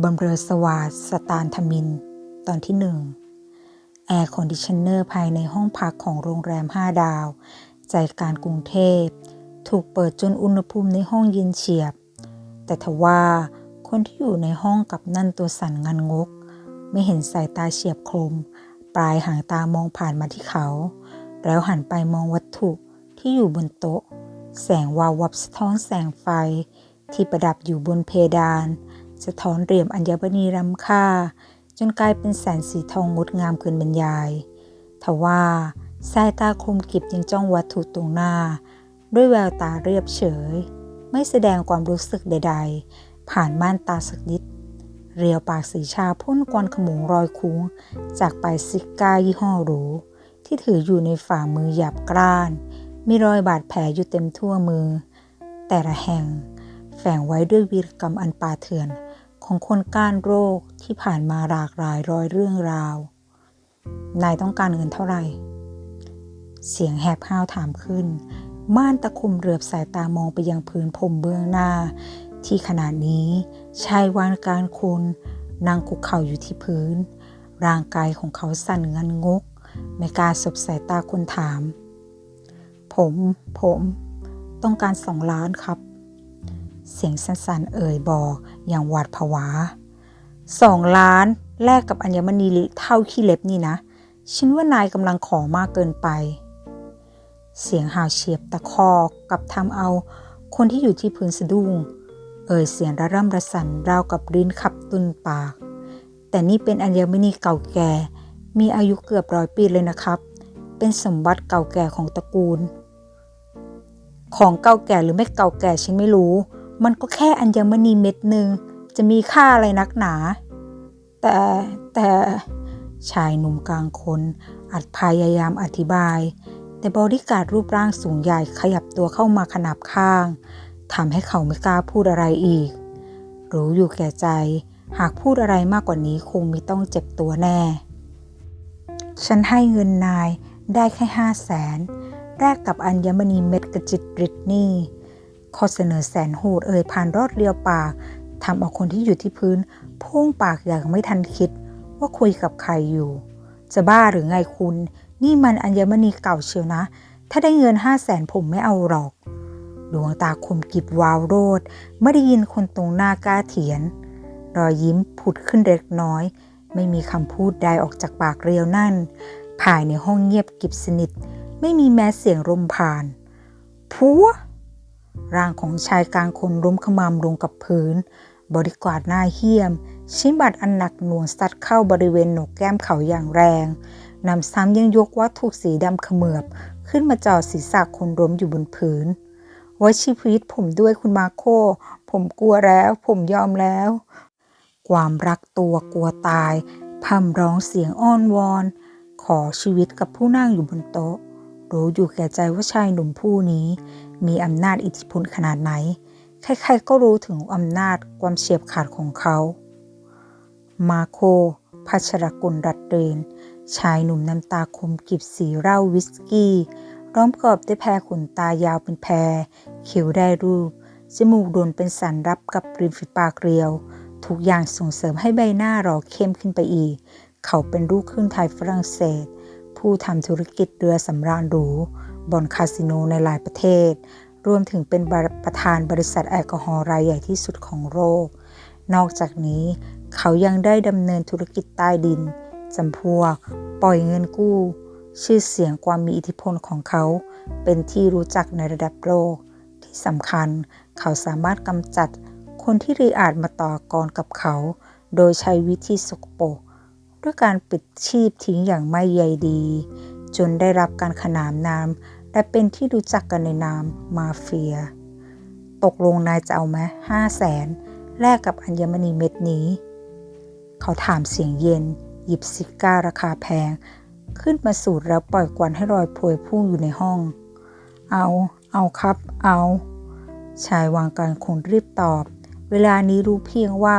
บำเรอสวาสสตานทมิน ตอนที่หนึ่งแอร์คอนดิชเนอร์ภายในห้องพักของโรงแรม 5 ดาว ใจกลางกรุงเทพ ถูกเปิดจนอุณหภูมิในห้องเย็นเฉียบ แต่ทว่าคนที่อยู่ในห้องกับนั่นตัวสั่นงันงก ไม่เห็นสายตาเฉียบคม ปลายหางตามองผ่านมาที่เขา แล้วหันไปมองวัตถุที่อยู่บนโต๊ะ แสงวาววับสะท้อนแสงไฟที่ประดับอยู่บนเพดาน สะท้อนเหลี่ยมอัญมณีล้ำค่า จนกลายเป็นแสงสีทองงดงามเกินบรรยาย ทว่าสายตาคมกิบยังจ้องวัตถุตรงหน้า ด้วยแววตาเรียบเฉย ไม่แสดงความรู้สึกใด ๆ ผ่านม่านตาสักนิด เรียวปากสีชาพ่นควันขมงรอยคุ้ง จากปลายซิก้ายี่ห้อหรูที่ถืออยู่ในฝ่ามือหยาบกร้าน มีรอยบาดแผลอยู่เต็มทั่วมือ แต่ละแห่งแฝงไว้ด้วยวีรกรรมอันป่าเถื่อน ของคนก้านโรคที่ผ่านมาหลากหลายร้อยเรื่องราว นายต้องการเงินเท่าไหร่ เสียงแหบห้าวถามขึ้น ม่านตะคุมเรือบสายตามองไปยังพื้นพรมเบื้องหน้า ที่ขณะนี้ชายวานการคุนนั่งคุกเข่าอยู่ที่พื้น ร่างกายของเขาสั่นงันงก ไม่กล้าสบสายตาคนถาม ผม ผม ต้องการสองล้านครับ เสียงสั้นๆเอ่ยบอกอย่างหวาดผวาสองล้านแลกกับอัญมณีเท่าขี้เล็บนี่นะ ฉันว่านายกำลังขอมากเกินไป เสียงห่าวเฉียบตะคอกกับทำเอาคนที่อยู่ที่พื้นสะดุ้ง เอ่ยเสียงระร่ำระสันราวกับริ้นขับตุนปาก แต่นี่เป็นอัญมณีเก่าแก่ มีอายุเกือบร้อยปีเลยนะครับ เป็นสมบัติเก่าแก่ของตระกูล ของเก่าแก่หรือไม่เก่าแก่ฉันไม่รู้ มันก็แค่อัญมณีเม็ดหนึ่งจะมีค่าอะไรนักหนา แต่แต่ชายหนุ่มกลางคน อัดพยายามอธิบาย แต่บริการดรูปร่างสูงใหญ่ขยับตัวเข้ามาขนาบข้างทำให้เขาไม่กล้าพูดอะไรอีก รู้อยู่แก่ใจ หากพูดอะไรมากกว่านี้คงมีต้องเจ็บตัวแน่ ฉันให้เงินนายได้แค่ห้าแสนแลกกับอัญมณีเม็ดกระจิตริดนี่ ข้อเสนอแสนโหดเอ่ยผ่านรอดเรียวปากทำเอาคนที่อยู่ที่พื้นพุ่งปากอย่างไม่ทันคิดว่าคุยกับใครอยู่ จะบ้าหรือไงคุณ นี่มันอัญมณีเก่าเชียวนะ ถ้าได้เงินห้าแสนผมไม่เอาหรอก ดวงตาคมกิบวาวโรดไม่ได้ยินคนตรงหน้ากล้าเถียน รอยยิ้มผุดขึ้นเล็กน้อย ไม่มีคำพูดใดออกจากปากเรียวนั่น ภายในห้องเงียบกิบสนิท ไม่มีแม้เสียงลมผ่าน พัว ร่างของชายกลางคนล้มขมำลงกับพื้น บริกวาดหน้าเหี้ยม ชิบัดอันหนักหน่วงซัดเข้าบริเวณหนกแก้มเขาอย่างแรงนำซ้ำยังยกวัตถุสีดำเขมือบขึ้นมาจ่อศีรษะคนล้มอยู่บนพื้นไว้ชีวิตผมด้วยคุณมาโค ผมกลัวแล้ว ผมยอมแล้ว ความรักตัวกลัวตายพำร้องเสียงอ้อนวอน ขอชีวิตกับผู้นั่งอยู่บนโต๊ะ รู้อยู่แก่ใจว่าชายหนุ่มผู้นี้ มีอำนาจอิทธิพลขนาดไหน ใครๆก็รู้ถึงอำนาจความเฉียบขาดของเขา มาโคพัชรกุลรัตเรน ชายหนุ่มน้ำตาคมกิบสีเหล้าวิสกี้ร้อมกรอบด้วยแพรขนตายาวเป็นแพรคิ้วได้รูป จมูกโดนเป็นสันรับกับริมฝีปากเรียว ทุกอย่างส่งเสริมให้ใบหน้าหล่อเข้มขึ้นไปอีก เขาเป็นลูกครึ่งไทยฝรั่งเศส ผู้ทำธุรกิจเรือสำราญหรู บ่อนคาสิโนในหลายประเทศ รวมถึงเป็นประธานบริษัทแอลกอฮอล์รายใหญ่ที่สุดของโลก นอกจากนี้เขายังได้ดำเนินธุรกิจใต้ดินจำพวก ปล่อยเงินกู้ ชื่อเสียงความมีอิทธิพลของเขา เป็นที่รู้จักในระดับโลก ที่สำคัญเขาสามารถกำจัดคนที่รีอาจมาต่อกรกับเขา โดยใช้วิธีสกปรกด้วยการปิดชีพทิ้งอย่างไม่ใยดี จนได้รับการขนานนาม และเป็นที่รู้จักกันในนามมาเฟีย ตกลงนายจะเอาไหมห้าแสนแลกกับอัญมณีเม็ดนี้ เขาถามเสียงเย็น หยิบซิก้าราคาแพง ขึ้นมาสูดแล้วปล่อยควันให้ลอยพวยพุ่งอยู่ในห้อง เอา เอาครับ เอา ชายวางการคงรีบตอบ เวลานี้รู้เพียงว่า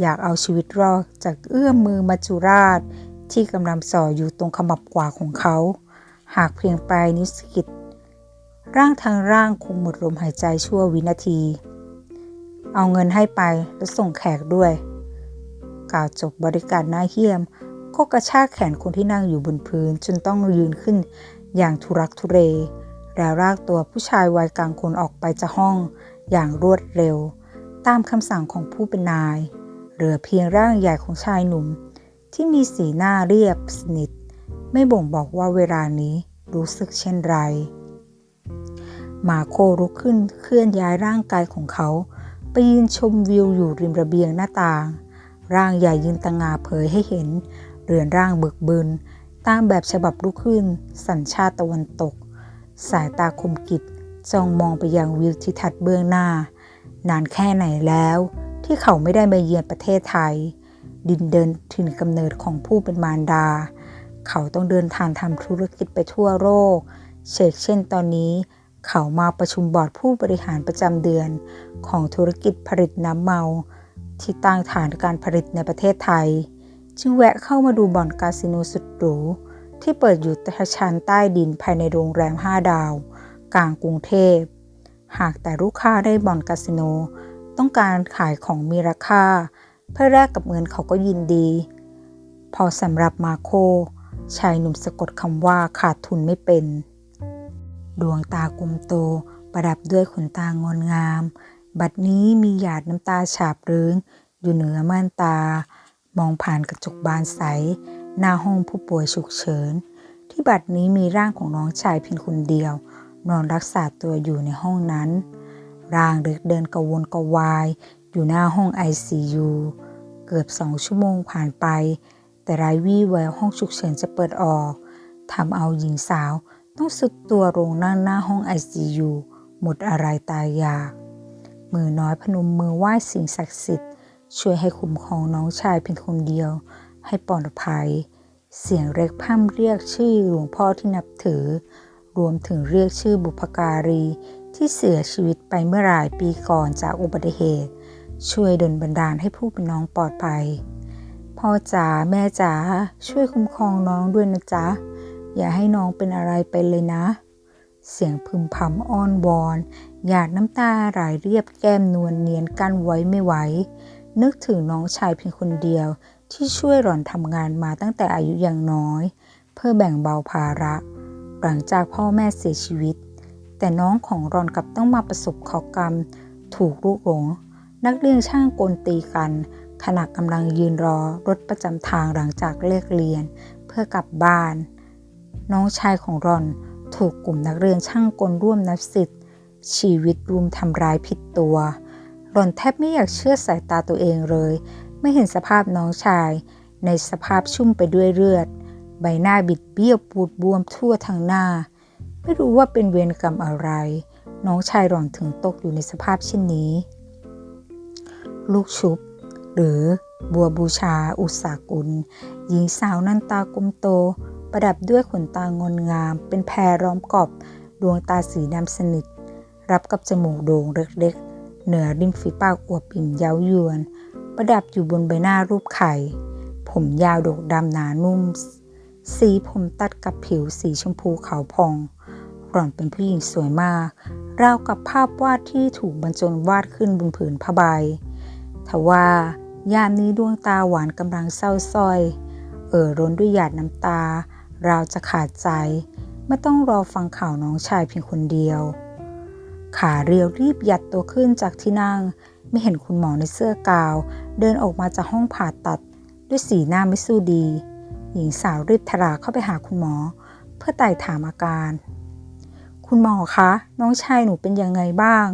อยากเอาชีวิตรอดจากเอื้อมมือมัจจุราช ที่กำลังส่ออยู่ตรงขมับขวาของเขา หากเพียงปลายนิ้วสกิดร่างทางร่างคงหมดลมหายใจชั่ววินาที เอาเงินให้ไปแล้วส่งแขกด้วย กล่าวจบบริการหน้าเหี้ยม ก็กระชากแขนคนที่นั่งอยู่บนพื้นจนต้องยืนขึ้นอย่างทุรักทุเร แล้วลากตัวผู้ชายวัยกลางคนออกไปจากห้องอย่างรวดเร็ว ตามคำสั่งของผู้เป็นนาย เหลือเพียงร่างใหญ่ของชายหนุ่ม ที่มีสีหน้าเรียบสนิท ไม่บ่งบอกว่าเวลานี้รู้สึกเช่นไร มาโคลุกขึ้นเคลื่อนย้ายร่างกายของเขาไปยืนชมวิวอยู่ริมระเบียงหน้าต่าง ร่างใหญ่ยืนตะงาเผยให้เห็น เรือนร่างเบิกบึนตามแบบฉบับลุกขึ้น สัญชาติตะวันตก สายตาคมกิบจ้องมองไปยังวิวทิวทัศน์เบื้องหน้า นานแค่ไหนแล้วที่เขาไม่ได้มาเยือนประเทศไทย ดินเดินถิ่นกำเนิดของผู้เป็นมารดา เขาต้องเดินทางทำธุรกิจไปทั่วโลกเชกเช่นตอนนี้ เขามาประชุมบอร์ดผู้บริหารประจำเดือน ของธุรกิจผลิตน้ำเมา ที่ตั้งฐานการผลิตในประเทศไทย จึงแวะเข้ามาดูบ่อนคาสิโนสุดหรูที่เปิดอยู่ตะชั้นใต้ดินภายในโรงแรม 5 ดาว กลางกรุงเทพ หากแต่ลูกค้าได้บ่อนคาสิโน ต้องการขายของมีราคา เพื่อแลกกับเงินเขาก็ยินดี พอสำหรับมาโค ชายหนุ่มสะกดคำว่าขาดทุนไม่เป็น ดวงตากลมโตประดับด้วยขนตางอนงาม บัดนี้มีหยาดน้ำตาฉาบเรืองอยู่เหนือม่านตา มองผ่านกระจกบานใส หน้าห้องผู้ป่วยฉุกเฉิน ที่บัดนี้มีร่างของน้องชายเพียงคนเดียว นอนรักษาตัวอยู่ในห้องนั้น ร่างเล็กเดินกระวนกระวาย อยู่หน้าห้อง ICU เกือบสองชั่วโมงผ่านไป แต่ไรวี่แววห้องฉุกเฉินจะเปิดออกทำเอาหญิงสาวต้องสุดตัวลงนั่งหน้าห้อง ICU หมดอะไรตายอยาก มือน้อยพนมมือไหว้สิ่งศักดิ์สิทธิ์ ช่วยให้คุ้มครองน้องชายเพียงคนเดียว ให้ปลอดภัย เสียงเรียกพ่ำเรียกชื่อหลวงพ่อที่นับถือ รวมถึงเรียกชื่อบุพการีที่เสียชีวิตไปเมื่อหลายปีก่อนจากอุบัติเหตุ ช่วยดลบันดาลให้ผู้เป็นน้องปลอดภัย พ่อจ๋าแม่จ๋าช่วยคุ้มครองน้องด้วยนะจ๊ะ อย่าให้น้องเป็นอะไรไปเลยนะ เสียงพึมพำอ้อนวอน หยาดน้ำตาไหลเรียบแก้มนวลเนียนกั้นไว้ไม่ไหว นึกถึงน้องชายเพียงคนเดียวที่ช่วยหล่อนทำงานมาตั้งแต่อายุยังน้อย เพื่อแบ่งเบาภาระ หลังจากพ่อแม่เสียชีวิต แต่น้องของรอนกลับต้องมาประสบขอกรรม ถูกลูกหลง นักเรียนช่างกลตีกัน ขณะกำลังยืนรอรถประจำทางหลังจากเลิกเรียน เพื่อกลับบ้าน น้องชายของรอนถูกกลุ่มนักเรียนช่างกลร่วมนับสิทธิ์ชีวิตรุมทำร้ายผิดตัวรอนแทบไม่อยากเชื่อสายตาตัวเองเลย ไม่เห็นสภาพน้องชาย ในสภาพชุ่มไปด้วยเลือด ใบหน้าบิดเบี้ยวปูดบวมทั่วทั้งหน้า ไม่รู้ว่าเป็นเวรกรรมอะไร น้องชายหล่อนถึงตกอยู่ในสภาพเช่นนี้ ลูกชุบ หรือบัวบูชาอุตสากุล หญิงสาวนันตากลมโต ประดับด้วยขนตางอนงาม เป็นแพรล้อมกอบดวงตาสีดำสนิท รับกับจมูกโด่งเล็กๆ เหนือริมฝีปากอวบอิ่มเย้ายวน ประดับอยู่บนใบหน้ารูปไข่ ผมยาวดกดำหนานุ่ม สีผมตัดกับผิวสีชมพูขาวผ่อง หล่อนเป็นผู้หญิงสวยมากราวกับภาพวาดที่ถูกบรรจงวาดขึ้นบนผืนผ้าใบ ทว่ายามนี้ดวงตาหวานกำลังเศร้าส้อย เอ่อร้นด้วยหยาดน้ำตา ราวจะขาดใจ ไม่ต้องรอฟังข่าวน้องชายเพียงคนเดียว ขาเรียวรีบยัดตัวขึ้นจากที่นั่ง ไม่เห็นคุณหมอในเสื้อกาว เดินออกมาจากห้องผ่าตัด ด้วยสีหน้าไม่สู้ดี หญิงสาวรีบทลาเข้าไปหาคุณหมอ เพื่อไต่ถามอาการ คุณหมอคะ น้องชายหนูเป็นยังไงบ้าง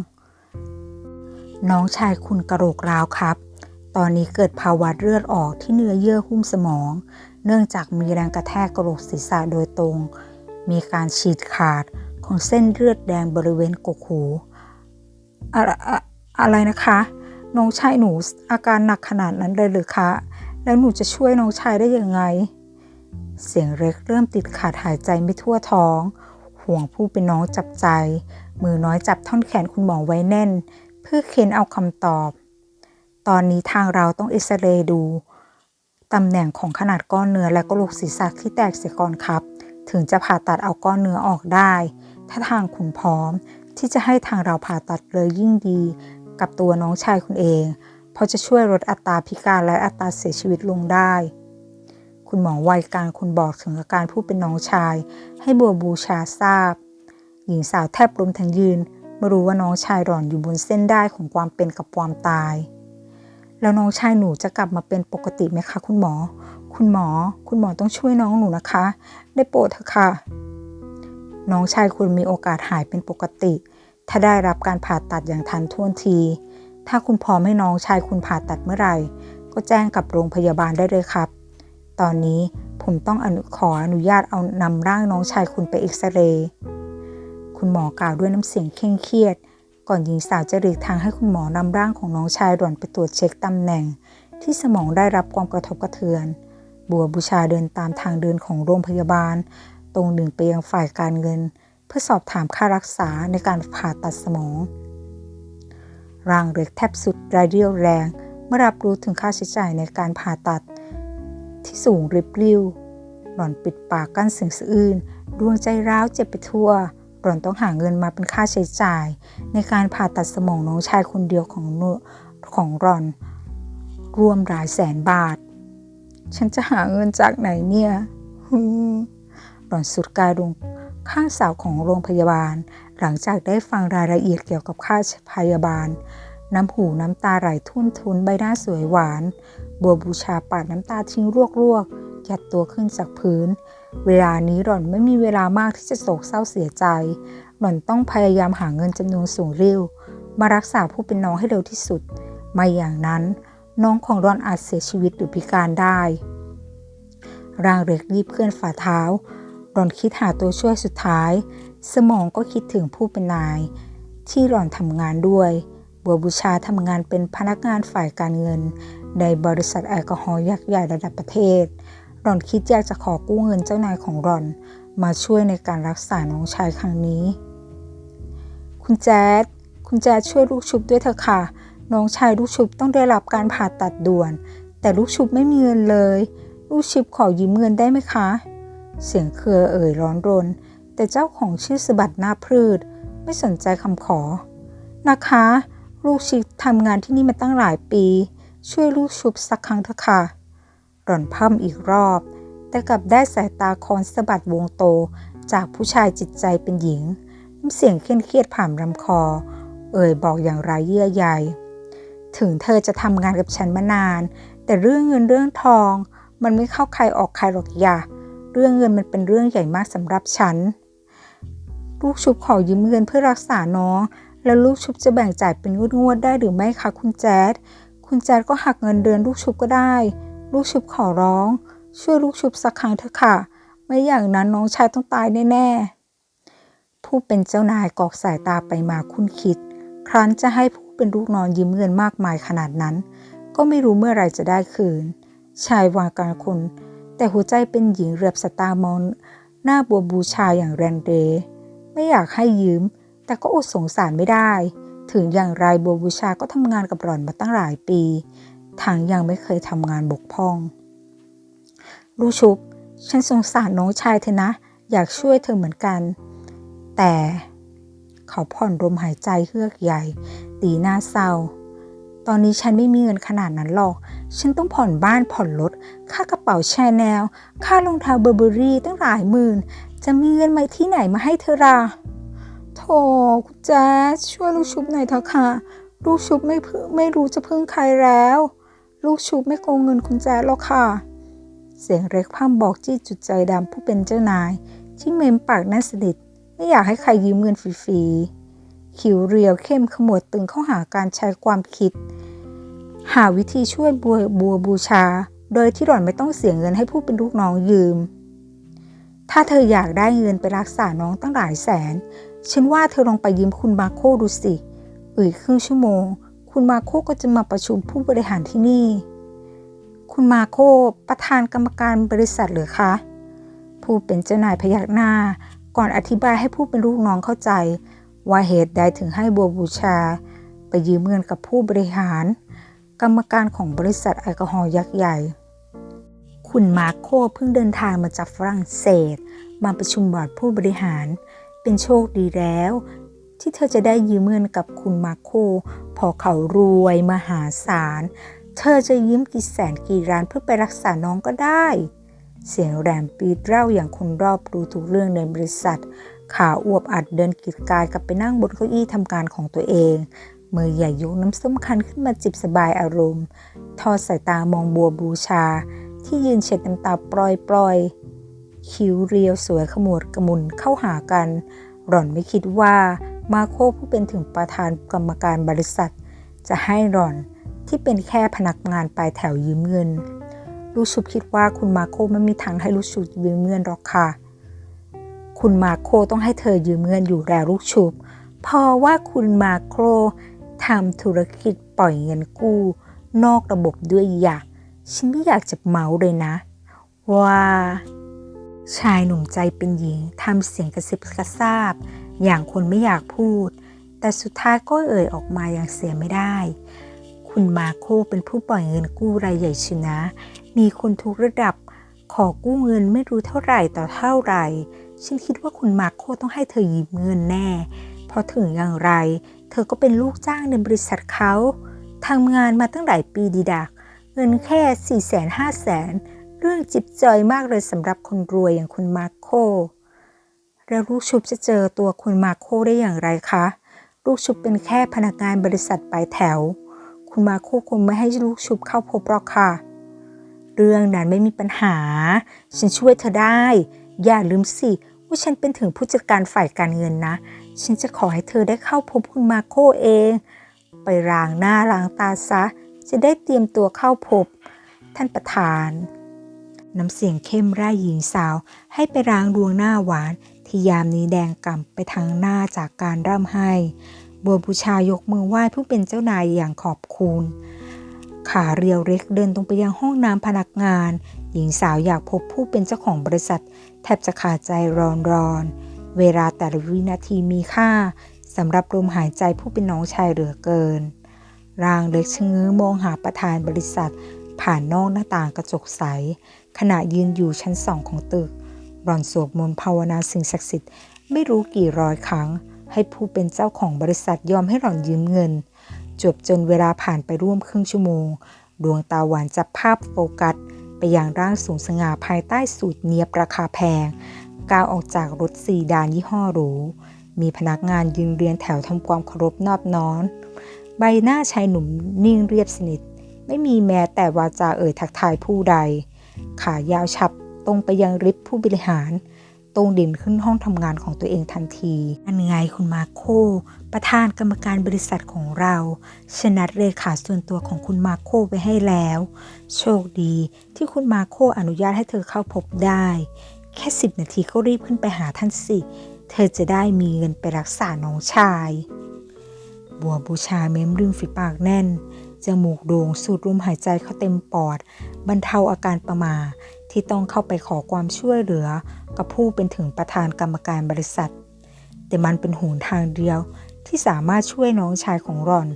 น้องชายคุณกระโหลกร้าวครับ ตอนนี้เกิดภาวะเลือดออกที่เนื้อเยื่อหุ้มสมอง เนื่องจากมีแรงกระแทกกระโหลกศีรษะโดยตรง มีการฉีดขาดของเส้นเลือดแดงบริเวณกกหูอะไรอะอะไรนะคะ น้องชายหนูอาการหนักขนาดนั้นเลยหรือคะ แล้วหนูจะช่วยน้องชายได้ยังไง เสียงเล็กเริ่มติดขาดหายใจไม่ทั่วท้อง ห่วงผู้เป็นน้องจับใจ มือน้อยจับท่อนแขนคุณหมอไว้แน่น เพื่อเค้นเอาคำตอบ ตอนนี้ทางเราต้องเอ็กซเรย์ดูตำแหน่งของขนาดก้อนเนื้อและกระโหลกศีรษะที่แตกเสียก่อนครับ ถึงจะผ่าตัดเอาก้อนเนื้อออกได้ ถ้าทางคุณพร้อม ที่จะให้ทางเราผ่าตัดเลยยิ่งดี กับตัวน้องชายคุณเอง เพราะจะช่วยลดอัตราพิการและอัตราเสียชีวิตลงได้ คุณหมอวัยกลางคนบอกถึงอาการผู้เป็นน้องชาย ให้บัวบูชาทราบ หญิงสาวแทบล้มทั้งยืน เมื่อรู้ว่าน้องชายหล่อนอยู่บนเส้นได้ของความเป็นกับความตาย แล้วน้องชายหนูจะกลับมาเป็นปกติไหมคะคุณหมอ คุณหมอ คุณหมอต้องช่วยน้องหนูนะคะ ได้โปรดเถอะค่ะ น้องชายคุณมีโอกาสหายเป็นปกติ ถ้าได้รับการผ่าตัดอย่างทันท่วงที ถ้าคุณพร้อมให้น้องชายคุณผ่าตัดเมื่อไหร่ ก็แจ้งกับโรงพยาบาลได้เลยครับ ตอนนี้ผมต้องอนุขออนุญาตเอานำร่างน้องชายคุณไปเอ็กซเรย์ คุณหมอกล่าวด้วยน้ำเสียงเคร่งเครียด ก่อนหญิงสาวจะหลีกทางให้คุณหมอนำร่างของน้องชายด่วนไปตรวจเช็คตำแหน่ง ที่สมองได้รับความกระทบกระเทือน บัวบูชาเดินตามทางเดินของโรงพยาบาล ตรงหนึ่งไปยังฝ่ายการเงิน เพื่อสอบถามค่ารักษาในการผ่าตัดสมองร่างเล็กแทบสุดรายเรียวแรง เมื่อรับรู้ถึงค่าใช้จ่ายในการผ่าตัด ที่สูงริบริ้วหล่อนปิดปากกั้นเสียงสะอื้นดวงใจร้าวเจ็บไปทั่ว หล่อนต้องหาเงินมาเป็นค่าใช้จ่าย ในการผ่าตัดสมองน้องชายคนเดียวของของหล่อน รวมหลายแสนบาท ฉันจะหาเงินจากไหนเนี่ยฮึมหล่อนสุดกายลงข้างเสาของโรงพยาบาล หลังจากได้ฟังรายละเอียดเกี่ยวกับค่าพยาบาล น้ำหูน้ำตาไหลทุ่นทุนใบหน้าสวยหวาน บัวบูชาปาดน้ำตาทิ้งรวกๆยัดตัวขึ้นจากพื้น เวลานี้หล่อนไม่มีเวลามากที่จะโศกเศร้าเสียใจ หล่อนต้องพยายามหาเงินจำนวนสูงเร็ว มารักษาผู้เป็นน้องให้เร็วที่สุด ไม่อย่างนั้นน้องของหล่อนอาจเสียชีวิตหรือพิการได้ ร่างเล็กรีบเคลื่อนฝ่าเท้า หล่อนคิดหาตัวช่วยสุดท้าย สมองก็คิดถึงผู้เป็นนาย ที่หล่อนทำงานด้วยบัวบูชาทำงานเป็นพนักงานฝ่ายการเงิน ในบริษัทแอลกอฮอล์ยักษ์ใหญ่ระดับประเทศ หล่อนคิดอยากจะขอกู้เงินเจ้านายของหล่อน มาช่วยในการรักษาน้องชายครั้งนี้ คุณแจ๊ดคุณแจ๊ดช่วยลูกชุบด้วยเถอะค่ะ น้องชายลูกชุบต้องได้รับการผ่าตัดด่วน แต่ลูกชุบไม่มีเงินเลย ลูกชุบขอยืมเงินได้ไหมคะ เสียงเครือเอ่ยร้อนรน แต่เจ้าของชื่อสะบัดหน้าพืช ไม่สนใจคำขอ นะคะ ลูกชิบทำงานที่นี่มาตั้งหลายปี ช่วยลูกชุบสักครั้งเถอะค่ะ หล่อนพ่ำอีกรอบ แต่กลับได้สายตาคอนสะบัดวงโตจากผู้ชายจิตใจเป็นหญิง น้ำเสียงเคร่งเครียดผ่านลำคอ เอ่ยบอกอย่างไรเยื่อใยถึงเธอจะทำงานกับฉันมานาน แต่เรื่องเงินเรื่องทอง มันไม่เข้าใครออกใครหรอกอย่าเรื่องเงินมันเป็นเรื่องใหญ่มากสำหรับฉัน ลูกชุบขอยืมเงินเพื่อรักษาน้อง แล้วลูกชุบจะแบ่งจ่ายเป็นงวดๆได้หรือไม่คะคุณแจ๊ดคุณแจ๊ดก็หักเงินเดือนลูกชุบก็ได้ ลูกชุบขอร้อง ช่วยลูกชุบสักครั้งเถอะค่ะ ไม่อย่างนั้นน้องชายต้องตายแน่ๆ ผู้เป็นเจ้านายกอกสายตาไปมาคุ้นคิด ครั้นจะให้ผู้เป็นลูกนอนยืมเงินมากมายขนาดนั้น ก็ไม่รู้เมื่อไรจะได้คืน ชายวางการคน แต่หัวใจเป็นหญิงเรียบสตามองหน้าบัวบูชาอย่างแรงเดไม่อยากให้ยืม แต่ก็อดสงสารไม่ได้ ถึงอย่างไรบัวบูชาก็ทำงานกับหล่อนมาตั้งหลายปี ทางยังไม่เคยทำงานบกพร่อง ลูกชุบ ฉันสงสารน้องชายเธอนะ อยากช่วยเธอเหมือนกัน แต่เขาผ่อนลมหายใจเฮือกใหญ่ ตีหน้าเศร้า ตอนนี้ฉันไม่มีเงินขนาดนั้นหรอก ฉันต้องผ่อนบ้านผ่อนรถ ค่ากระเป๋าแชแนล ค่ารองเท้าเบอร์เบอรี่ตั้งหลายหมื่น จะมีเงินมาที่ไหนมาให้เธอล่ะโธ่คุณแจ๊สช่วยลูกชุบหน่อยเถอะค่ะ ลูกชุบไม่พึ่งไม่รู้จะพึ่งใครแล้ว ลูกชุบไม่โกงเงินคุณแจ๊สหรอกค่ะ เสียงเล็กพร่ำบอกจี้จุดใจดำผู้เป็นเจ้านาย ที่เมมปากแน่นสนิทไม่อยากให้ใครยืมเงินฟรีๆคิ้วเรียวเข้มขมวดตึงเข้าหาการใช้ความคิด หาวิธีช่วยบัวบัวบูชา โดยที่หล่อนไม่ต้องเสียเงินให้ผู้เป็นลูกน้องยืม ถ้าเธออยากได้เงินไปรักษาน้องตั้งหลายแสน ฉันว่าเธอลองไปยืมคุณมาโคดูสิอีกครึ่งชั่วโมง คุณมาโคก็จะมาประชุมผู้บริหารที่นี่ คุณมาโคประธานกรรมการบริษัทหรือคะ ผู้เป็นเจ้านายพยักหน้า ก่อนอธิบายให้ผู้เป็นลูกน้องเข้าใจ ว่าเหตุใดถึงให้บัวบูชา ไปยืมเงินกับผู้บริหาร กรรมการของบริษัทแอลกอฮอล์ยักษ์ใหญ่ คุณมาโคเพิ่งเดินทางมาจากฝรั่งเศส มาประชุมบอร์ดผู้บริหาร เป็นโชคดีแล้ว ที่เธอจะได้ยืมเงินกับคุณมาโค พอเขารวยมหาศาล เธอจะยืมกี่แสนกี่ล้านเพื่อไปรักษาน้องก็ได้ เสียงแรมปีดเล่าอย่างคนรอบรู้ทุกเรื่องในบริษัท ขาอวบอัดเดินกิดกายกลับไปนั่งบนเก้าอี้ทำการของตัวเองมือใหญ่ยกน้ำส้มคันขึ้นมาจิบสบายอารมณ์ ทอดสายตามองบัวบูชา ที่ยืนเช็ดน้ำตาปล่อยปลอยคิ้วเรียวสวยขมวดกระมุนเข้าหากัน หล่อนไม่คิดว่า มาโคผู้เป็นถึงประธานกรรมการบริษัท จะให้หล่อนที่เป็นแค่พนักงานปลายแถวยืมเงิน ลูกชุบคิดว่าคุณมาโคไม่มีทางให้ลูกชุบยืมเงินหรอกค่ะ คุณมาโคต้องให้เธอยืมเงินอยู่แล้วลูกชุบเพราะว่าคุณมาโคทำธุรกิจปล่อยเงินกู้ นอกระบบด้วยอยากฉันไม่อยากจะเมาเลยนะ ว่า ชายหนุ่มใจเป็นหญิงทำเสียงกระซิบกระซาบ อย่างคนไม่อยากพูด แต่สุดท้ายก็เอ่ยออกมาอย่างเสียไม่ได้ คุณมาโคเป็นผู้ปล่อยเงินกู้รายใหญ่ชนะ มีคนทุกระดับ ขอกู้เงินไม่รู้เท่าไหร่ต่อเท่าไหร่ ฉันคิดว่าคุณมาโคต้องให้เธอยืมเงินแน่ เพราะถึงอย่างไร เธอก็เป็นลูกจ้างในบริษัทเขาทำงานมาตั้งหลายปีดีดัก เงินแค่4ี่แสนห้าแสนเรื่องจิบจอยมากเลยสำหรับคนรวยอย่างคุณมาโค แล้วลูกชุบจะเจอตัวคุณมาโคได้อย่างไรคะ ลูกชุบเป็นแค่พนักงานบริษัทปลายแถว คุณมาโคคงไม่ให้ลูกชุบเข้าพบหรอกค่ะ เรื่องนั้นไม่มีปัญหา ฉันช่วยเธอได้ อย่าลืมสิว่าฉันเป็นถึงผู้จัดการฝ่ายการเงินนะ ฉันจะขอให้เธอได้เข้าพบคุณมาโคเอง ไปล้างหน้าล้างตาซะ จะได้เตรียมตัวเข้าพบ ท่านประธาน น้ำเสียงเข้มร่ายหญิงสาว ให้ไปล้างดวงหน้าหวาน ที่ยามนี้แดงก่ำไปทางหน้าจากการร่ำไห้ บัวบูชายกมือไหว้ผู้เป็นเจ้านายอย่างขอบคุณ ขาเรียวเล็กเดินตรงไปยังห้องน้ำพนักงาน หญิงสาวอยากพบผู้เป็นเจ้าของบริษัท แทบจะขาดใจร้อนร้อนๆเวลาแต่ละวินาทีมีค่าสำหรับลมหายใจผู้เป็นน้องชายเหลือเกิน ร่างเล็กชะเง้อมองหาประธานบริษัท ผ่านนอกหน้าต่างกระจกใส ขณะยืนอยู่ชั้นสองของตึก หล่อนสวดมนต์ภาวนาสิ่งศักดิ์สิทธิ์ไม่รู้กี่ร้อยครั้ง ให้ผู้เป็นเจ้าของบริษัทยอมให้หล่อนยืมเงิน จบจนเวลาผ่านไปร่วมครึ่งชั่วโมง ดวงตาหวานจับภาพโฟกัส ไปยังร่างสูงสง่าภายใต้สูตรเนียบราคาแพงก้าวออกจากรถสีดานยี่ห้อหรูมีพนักงานยืนเรียงแถวทำความเคารพนอบน้อมใบหน้าชายหนุ่มนิ่งเรียบสนิท ไม่มีแม้แต่วาจาเอ่ยทักทายผู้ใด ขายาวฉับ ตรงไปยังริฟผู้บริหาร ตรงดิ่นขึ้นห้องทำงานของตัวเองทันทีอันไงคุณมาโค ประธานกรรมการบริษัทของเรา ชนัดเลขาส่วนตัวของคุณมาโคไปให้แล้ว โชคดีที่คุณมาโคอนุญาตให้เธอเข้าพบได้ แค่สิบนาทีก็รีบขึ้นไปหาท่านสิ เธอจะได้มีเงินไปรักษาน้องชาย บัวบูชาเม้มริมฝีปากแน่นจมูกโด่งสูดลมหายใจเข้าเต็มปอด บรรเทาอาการประมา ที่ต้องเข้าไปขอความช่วยเหลือ กับผู้เป็นถึงประธานกรรมการบริษัท แต่มันเป็นหนทางเดียวที่สามารถช่วยน้องชายของรอน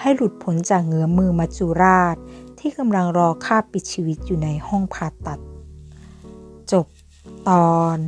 ให้หลุดพ้นจากเงื้อมือมัจจุราช ที่กำลังรอฆ่าปิดชีวิตอยู่ในห้องผ่าตัด จบตอน